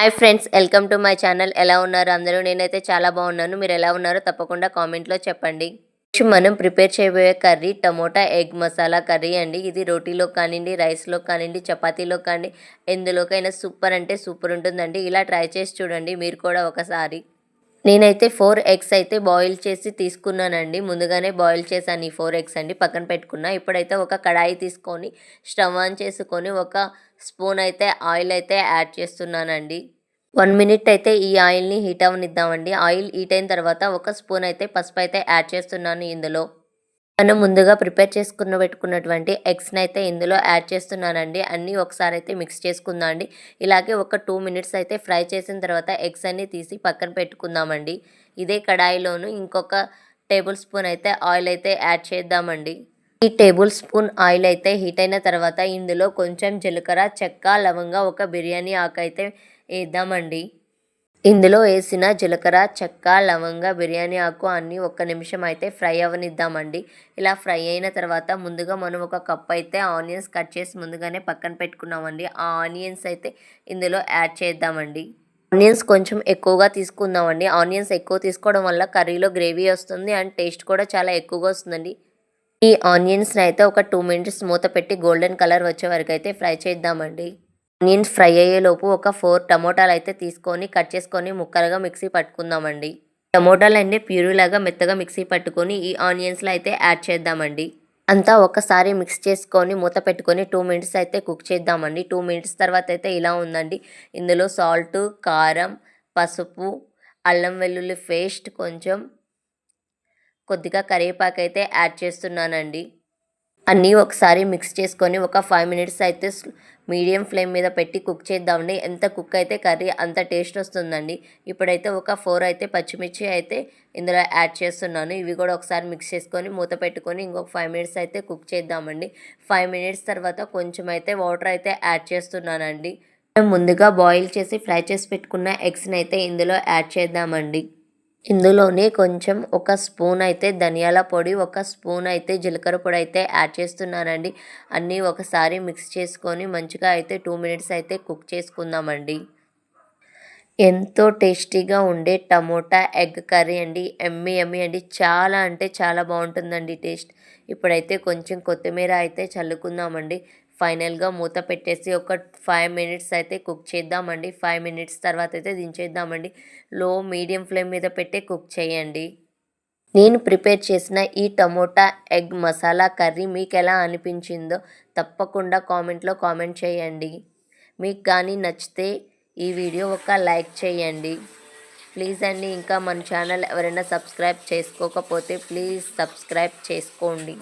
Hi friends welcome to my channel. ఎలా ఉన్నారు? అందరూ నేనైతే చాలా బాగున్నాను. మీరు ఎలా ఉన్నారో తప్పకుండా కామెంట్లో చెప్పండి. మనం ప్రిపేర్ చేయబోయే curry tomato egg masala curry అండి. ఇది రోటీలో కానివ్వండి రైస్లో కానివ్వండి చపాతీలో కానీ ఎందులోకైనా సూపర్ అంటే సూపర్ ఉంటుందండి. ఇలా ట్రై చేసి చూడండి. మీరు కూడా ఒకసారి. నేనైతే ఫోర్ ఎగ్స్ అయితే బాయిల్ చేసి తీసుకున్నానండి. ముందుగానే బాయిల్ చేశాను ఈ ఫోర్ ఎగ్స్ అండి. పక్కన పెట్టుకున్నా. ఇప్పుడైతే ఒక కడాయి తీసుకొని స్టవ్ ఆన్ చేసుకొని ఒక స్పూన్ అయితే ఆయిల్ అయితే యాడ్ చేస్తున్నానండి. వన్ మినిట్ అయితే ఈ ఆయిల్ని హీట్ అవనిద్దామండి ఆయిల్ హీట్ అయిన తర్వాత ఒక స్పూన్ అయితే పసుపు అయితే యాడ్ చేస్తున్నాను ఇందులో. మనం ముందుగా ప్రిపేర్ చేసుకున్న పెట్టుకున్నటువంటి ఎగ్స్ని అయితే ఇందులో యాడ్ చేస్తున్నానండి. అన్నీ ఒకసారి అయితే మిక్స్ చేసుకుందాం అండి. ఇలాగే ఒక టూ మినిట్స్ అయితే ఫ్రై చేసిన తర్వాత ఎగ్స్ అన్నీ తీసి పక్కన పెట్టుకుందామండి ఇదే కడాయిలోను ఇంకొక టేబుల్ స్పూన్ అయితే ఆయిల్ అయితే యాడ్ చేద్దామండి ఈ టేబుల్ స్పూన్ ఆయిల్ అయితే హీట్ అయిన తర్వాత ఇందులో కొంచెం జీలకర్ర చెక్క లవంగా ఒక బిర్యానీ ఆకు అయితే వేద్దామండి ఇందులో వేసిన జీలకర్ర చెక్క లవంగ బిర్యానీ ఆకు అన్నీ ఒక్క నిమిషం అయితే ఫ్రై అవ్వనిద్దామండి ఇలా ఫ్రై అయిన తర్వాత ముందుగా మనం ఒక కప్ అయితే ఆనియన్స్ కట్ చేసి ముందుగానే పక్కన పెట్టుకున్నామండి. ఆ ఆనియన్స్ అయితే ఇందులో యాడ్ చేద్దామండి. ఆనియన్స్ కొంచెం ఎక్కువగా తీసుకుందామండి. ఆనియన్స్ ఎక్కువ తీసుకోవడం వల్ల కర్రీలో గ్రేవీ వస్తుంది అండ్ టేస్ట్ కూడా చాలా ఎక్కువగా వస్తుందండి. ఈ ఆనియన్స్ని అయితే ఒక టూ మినిట్స్ మూత పెట్టి గోల్డెన్ కలర్ వచ్చే వరకు అయితే ఫ్రై చేద్దామండి. ఆనియన్స్ ఫ్రై అయ్యేలోపు ఒక ఫోర్ టమోటాలు అయితే తీసుకొని కట్ చేసుకొని ముక్కలుగా మిక్సీ పట్టుకుందామండి. టమోటాలు అన్నీ ప్యూరీలాగా మెత్తగా మిక్సీ పట్టుకొని ఈ ఆనియన్స్లో అయితే యాడ్ చేద్దామండి. అంతా ఒకసారి మిక్స్ చేసుకొని మూత పెట్టుకొని టూ మినిట్స్ అయితే కుక్ చేద్దామండి. టూ మినిట్స్ తర్వాత అయితే ఇలా ఉందండి. ఇందులో సాల్ట్ కారం పసుపు అల్లం వెల్లుల్లి పేస్ట్ కొంచెం కొద్దిగా కరివేపాకు అయితే యాడ్ చేస్తున్నానండి. అన్నీ ఒకసారి మిక్స్ చేసుకొని ఒక ఫైవ్ మినిట్స్ అయితే మీడియం ఫ్లేమ్ మీద పెట్టి కుక్ చేద్దామండి. ఎంత కుక్ అయితే కర్రీ అంత టేస్ట్ వస్తుందండి. ఇప్పుడైతే ఒక ఫోర్ అయితే పచ్చిమిర్చి అయితే ఇందులో యాడ్ చేస్తున్నాను. ఇవి కూడా ఒకసారి మిక్స్ చేసుకొని మూత పెట్టుకొని ఇంకొక ఫైవ్ మినిట్స్ అయితే కుక్ చేద్దామండి. ఫైవ్ మినిట్స్ తర్వాత కొంచెం అయితే వాటర్ అయితే యాడ్ చేస్తున్నానండి. ముందుగా బాయిల్ చేసి ఫ్రై చేసి పెట్టుకున్న ఎగ్స్ని అయితే ఇందులో యాడ్ చేద్దామండి. ఇందులోనే కొంచెం ఒక స్పూన్ అయితే ధనియాల పొడి ఒక స్పూన్ అయితే జీలకర్ర పొడి అయితే యాడ్ చేస్తున్నానండి. అన్నీ ఒకసారి మిక్స్ చేసుకొని మంచిగా అయితే టూ మినిట్స్ అయితే కుక్ చేసుకుందామండి. ఎంతో టేస్టీగా ఉండే టమోటా ఎగ్ కర్రీ అండి. ఎమ్మి ఎమ్మి అండి. చాలా అంటే చాలా బాగుంటుందండి టేస్ట్. ఇప్పుడైతే కొంచెం కొత్తిమీర అయితే చల్లుకుందామండి. ఫైనల్గా మూత పెట్టేసి ఒక ఫైవ్ మినిట్స్ అయితే కుక్ చేద్దామండి. ఫైవ్ మినిట్స్ తర్వాత అయితే దించేద్దామండి. లో మీడియం ఫ్లేమ్ మీద పెట్టి కుక్ చేయండి. నేను ప్రిపేర్ చేసిన ఈ టమోటా ఎగ్ మసాలా కర్రీ మీకు ఎలా అనిపించిందో తప్పకుండా కామెంట్లో కామెంట్ చేయండి. మీకు కానీ నచ్చితే ఈ వీడియో ఒక లైక్ చేయండి. ప్లీజ్ అండి ఇంకా మన ఛానల్ ఎవరైనా సబ్స్క్రైబ్ చేసుకోకపోతే ప్లీజ్ సబ్స్క్రైబ్ చేసుకోండి.